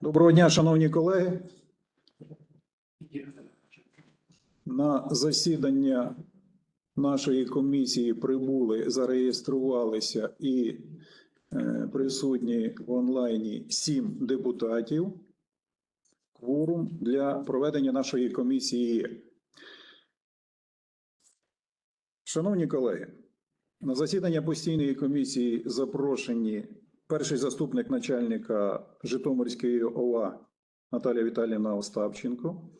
Доброго дня, шановні колеги. На засідання нашої комісії прибули, зареєструвалися і е, присутні в онлайні сім депутатів. Кворум для проведення нашої комісії. Шановні колеги, на засідання постійної комісії запрошені перший заступник начальника Житомирської ОВА Наталія Віталіївна Остапченко.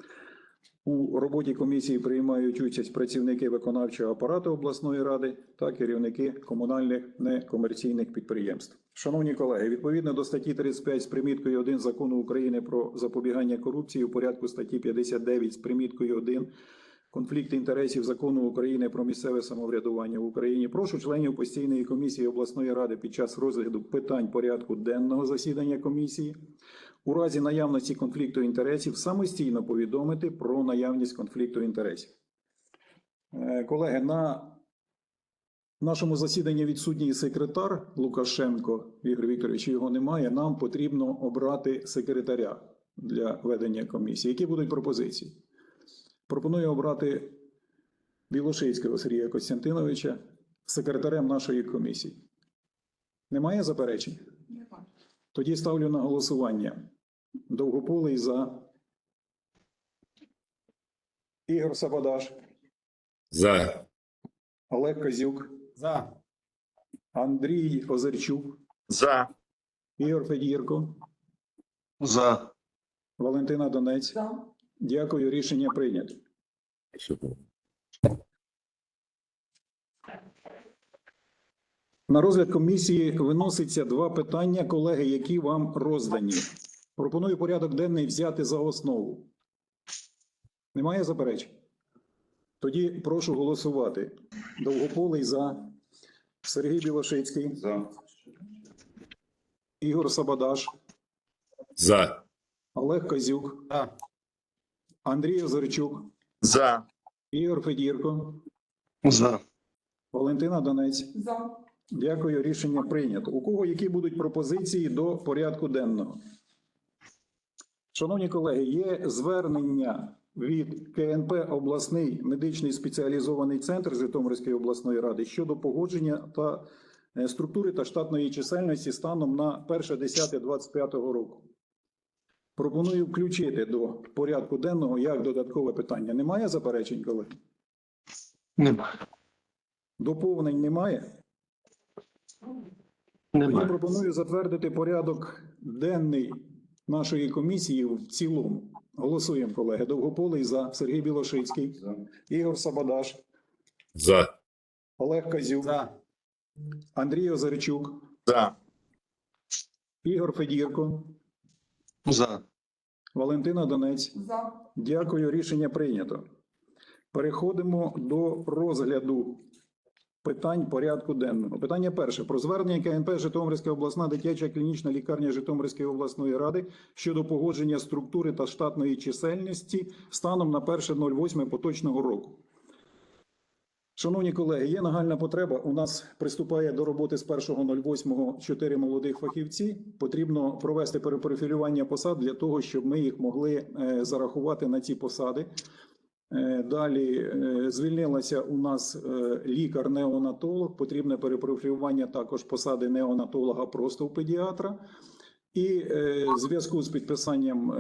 У роботі комісії приймають участь працівники виконавчого апарату обласної ради та керівники комунальних некомерційних підприємств. Шановні колеги, відповідно до статті 35 з приміткою 1 закону України про запобігання корупції у порядку статті 59 з приміткою 1 конфлікт інтересів закону України про місцеве самоврядування в Україні. Прошу членів постійної комісії обласної ради під час розгляду питань порядку денного засідання комісії у разі наявності конфлікту інтересів самостійно повідомити про наявність конфлікту інтересів. Е, Колеги, на нашому засіданні відсутній секретар Лукашенко Ігор Вікторович, його немає. Нам потрібно обрати секретаря для ведення комісії. Які будуть пропозиції? Пропоную обрати Білошицького Сергія Костянтиновича секретарем нашої комісії. Немає заперечень? Тоді ставлю на голосування. Довгополий за. Ігор Сабадаш, За. Олег Козюк, За. Андрій Озерчук, За. Ігор Федірко, За. Валентина Донець. Дякую, рішення прийнято. На розгляд комісії виноситься два питання, колеги, які вам роздані. Пропоную порядок денний взяти за основу. Немає заперечень? Тоді прошу голосувати. Довгополий за. Сергій Білошицький. За. Ігор Сабадаш. За. Олег Козюк. За. Андрій Озерчук. За. Ігор Федірко. За. Валентина Донець. За. Дякую, рішення прийнято. У кого які будуть пропозиції до порядку денного? Шановні колеги, є звернення від КНП обласний медичний спеціалізований центр Житомирської обласної ради щодо погодження та е, структури та штатної чисельності станом на 1.10.25 року. Пропоную включити до порядку денного як додаткове питання. Немає заперечень, колеги? Немає. Доповнень немає? Я пропоную затвердити порядок денний нашої комісії в цілому. Голосуємо, колеги. Довгополий за Сергій Білошицький, Ігор Сабадаш, За. Олег Казюк, За. Андрій Озерчук, За. Ігор Федірко, За. Валентина Донець. Дякую, рішення прийнято. Переходимо до розгляду питань порядку денного. Питання перше про звернення КНП Житомирська обласна дитяча клінічна лікарня Житомирської обласної ради щодо погодження структури та штатної чисельності станом на 1.08 поточного року. Шановні колеги, є нагальна потреба. У нас приступає до роботи з 1.08 чотири молодих фахівці. Потрібно провести перепрофілювання посад для того, щоб ми їх могли е, зарахувати на ці посади. Е, Далі е, звільнилася у нас лікар-неонатолог. Потрібне перепрофілювання також посади неонатолога просто в педіатра. І в зв'язку з підписанням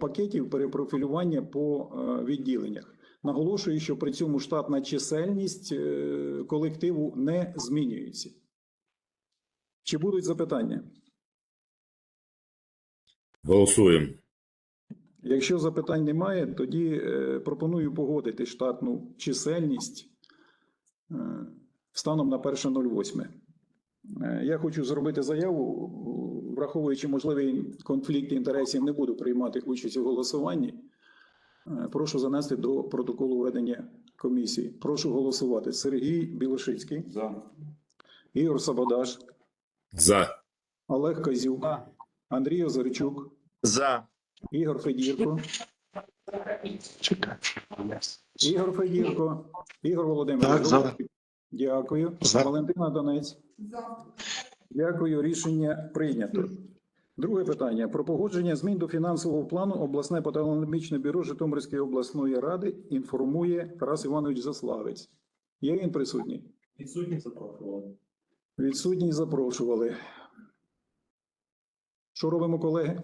пакетів перепрофілювання по відділеннях. Наголошую, що при цьому штатна чисельність е, колективу не змінюється. Чи будуть запитання? Голосуємо. Якщо запитань немає, тоді е, пропоную погодити штатну чисельність е, станом на 1.08. Е, Я хочу зробити заяву, враховуючи можливий конфлікт інтересів, не буду приймати участь у голосуванні. Е, Прошу занести до протоколу ведення комісії. Прошу голосувати. Сергій Білошицький, За. Ігор Сабадаш, За. Олег Козюк, За. Андрій Озерчук, За. Ігор Федірко, Ігор Федірко, Ігор Володимирович. За. Дякую. За. Валентина Донець. Дякую. Рішення прийнято. Друге питання про погодження змін до фінансового плану обласне патологічне бюро Житомирської обласної ради інформує Тарас Іванович Заславець. Є він присутній? Відсутні запрошували. Відсутні запрошували. Що робимо, колеги?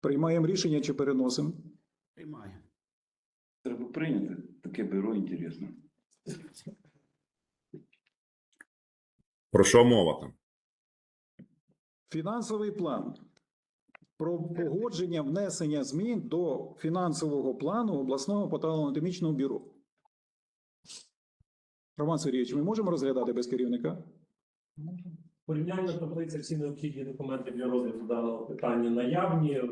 Приймаємо рішення чи переносимо? Приймає. Треба прийняти. Таке бюро інтересно. Про що мова там? Фінансовий план про погодження внесення змін до фінансового плану обласного патологоанатомічного бюро. Роман Сергійович, ми можемо розглядати без керівника? Порівняльна таблиця всі необхідні документи для розгляду даного питання наявні. Е,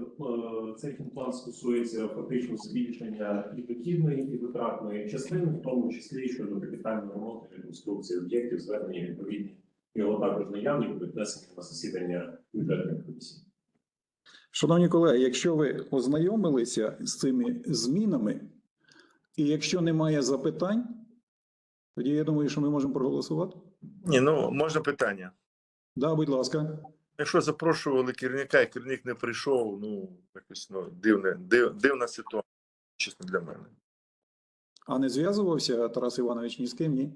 Цей фінплан стосується фактично збільшення і дохідної, і витратної частини, в тому числі щодо капітального ремонту реконструкції об'єктів, звернення відповідні. Його також наявні будуть внесені на засідання бюджетної комісії. Шановні колеги, якщо ви ознайомилися з цими змінами, і якщо немає запитань, тоді я думаю, що ми можемо проголосувати. Ні, ну можна питання. Да, будь ласка. Якщо запрошували керівника, і керівник не прийшов, ну якось ну дивне, див, дивна ситуація, чесно для мене. А не зв'язувався Тарас Іванович ні з ким, ні?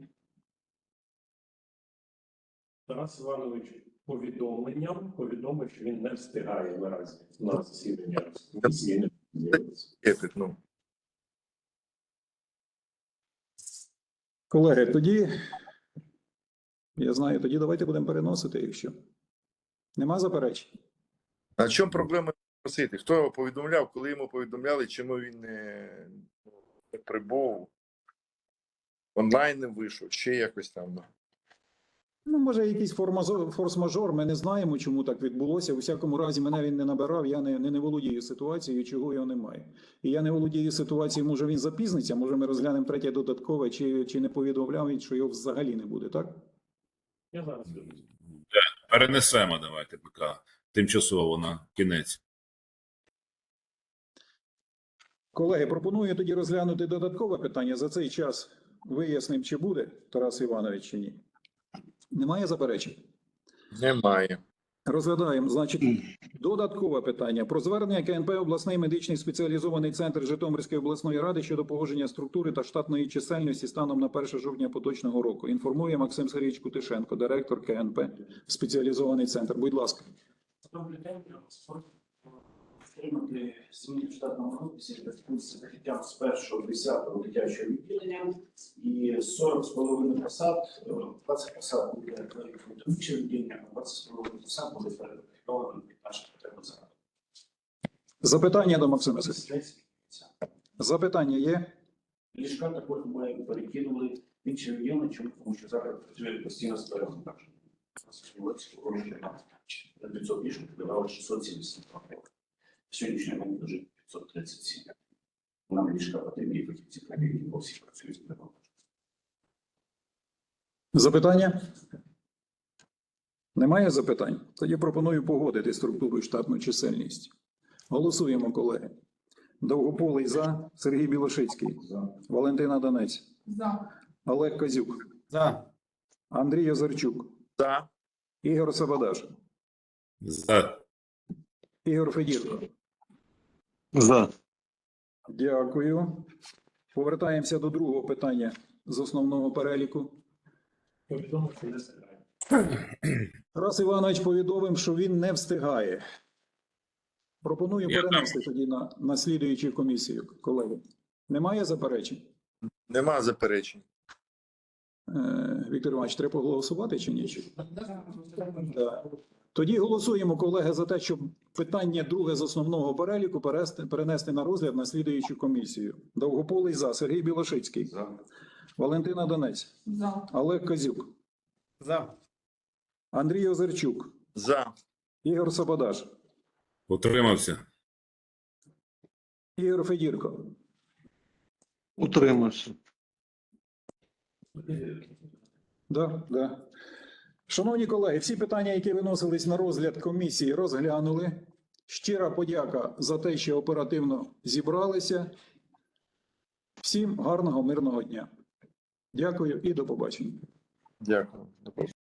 Тарас Іванович повідомленням повідомив, що він не встигає наразі на засідання комісії. ну. Колеги, тоді я знаю, тоді давайте будемо переносити, якщо. Нема заперечень. А чому проблема просити? Хто його повідомляв, коли йому повідомляли, чому він не, ну, не прибув, онлайн не вийшов, ще якось там. Ну. Може, якийсь формазо- форс-мажор, ми не знаємо, чому так відбулося. У всякому разі, мене він не набирав, я не, не, не володію ситуацією, чого його немає. І я не володію ситуацією, може він запізниться, може ми розглянемо третє додаткове, чи, чи не повідомляв він, що його взагалі не буде, так? Я зараз дивлюсь. Перенесемо давайте поки тимчасово на кінець. Колеги, пропоную тоді розглянути додаткове питання. За цей час вияснимо, чи буде Тарас Іванович чи ні. Немає заперечень? Немає. Розглядаємо, значить, додаткове питання про звернення КНП обласний медичний спеціалізований центр Житомирської обласної ради щодо погодження структури та штатної чисельності станом на 1 жовтня поточного року. Інформує Максим Сергійович Кутишенко, директор КНП спеціалізований центр. Будь ласка. Отримати зміни в штатному розписі в зв'язку з з 1.10 дитячого відділення і 40 з половиною посад, е, 20 посад буде інше відділення, а 20 з половиною посад буде перекрито під наші потреби зараз. Запитання до Максима. Запитання є? Ліжка також ми перекинули в інше відділення, чому? Тому що зараз працює постійно перевантаження. На 500 ліжок подавали 670 Сьогоднішній момент вже 537. Нам ліжка потрібні фахівці країни, бо всі працюють з. Запитання? Немає запитань? Тоді пропоную погодити структуру і штатну чисельність. Голосуємо, колеги. Довгополий за, Сергій Білошицький, Валентина Донець, За. Олег Козюк, За. Андрій Озарчук, За. Ігор Сабадаш, За. Ігор Федірко. За. Дякую. Повертаємося до другого питання з основного переліку. Тарас Іванович повідомив, що він не встигає. Пропоную Я перенести тоді на, на слідуючу комісію, колеги. Немає заперечень? Нема заперечень. Е, Віктор Іванович, треба проголосувати чи ні? Да. Тоді голосуємо, колеги, за те, щоб питання друге з основного переліку перенести на розгляд на слідуючу комісію. Довгополий за, Сергій Білошицький, За. Валентина Донець, За. Олег Козюк, За. Андрій Озерчук, За. Ігор Сабадаш, Утримався. Ігор Федірко. Утримався. Да, да. Шановні колеги, всі питання, які виносились на розгляд комісії, розглянули. Щира подяка за те, що оперативно зібралися. Всім гарного мирного дня. Дякую і до побачення. Дякую.